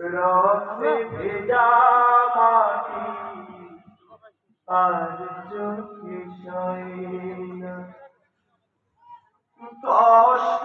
রসে ভেজা মাটি আর কষ্ট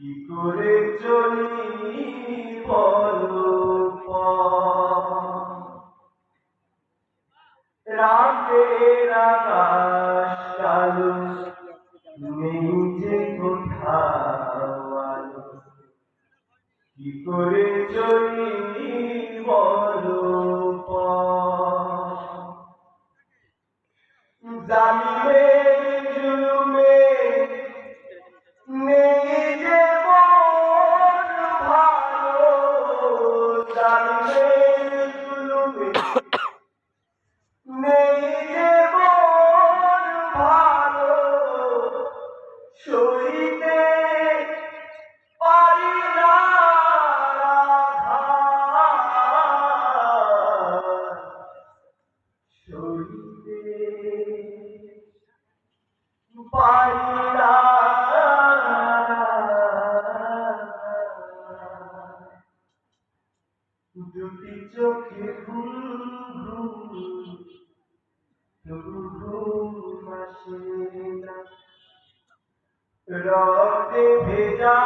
কি করে চলি বল রাতে আকাশ কালো নেই কি করে চলি চলিতে পারিলা দুটি চোখে ভুল ঘুম আসে না। রতে ভেজা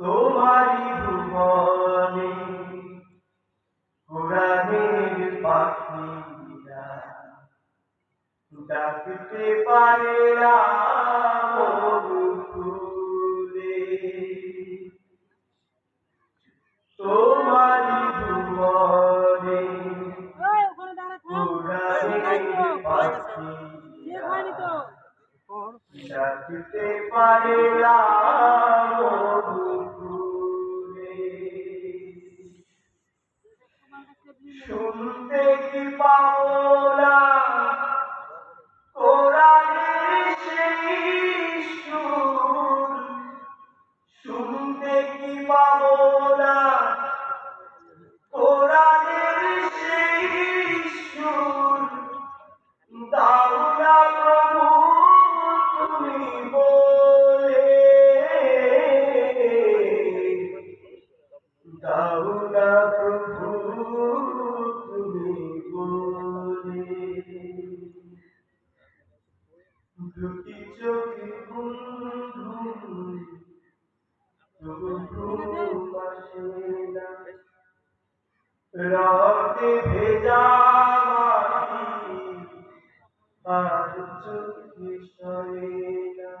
তোমারি ভুবনে কোরআনের পাখিরা। ডাকতে পারে না ডাকতে পারে শুনতে কি পাওলা কোরআনের সেই সুর শুনতে কি পাওলা রক্তে ভেজা মাটি আর চোখে সরে না।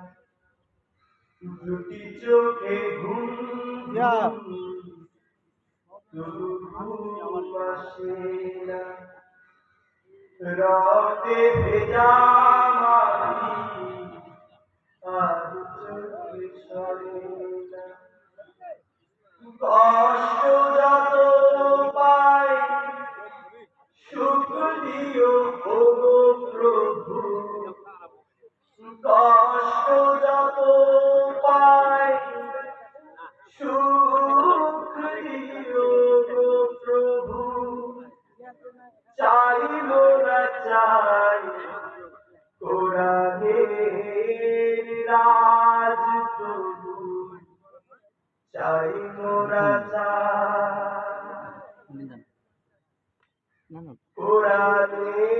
দুটি চোখে ঘুম ঘুম আসে না। রক্তে ভেজা চাই মোরা চাই কোরআনের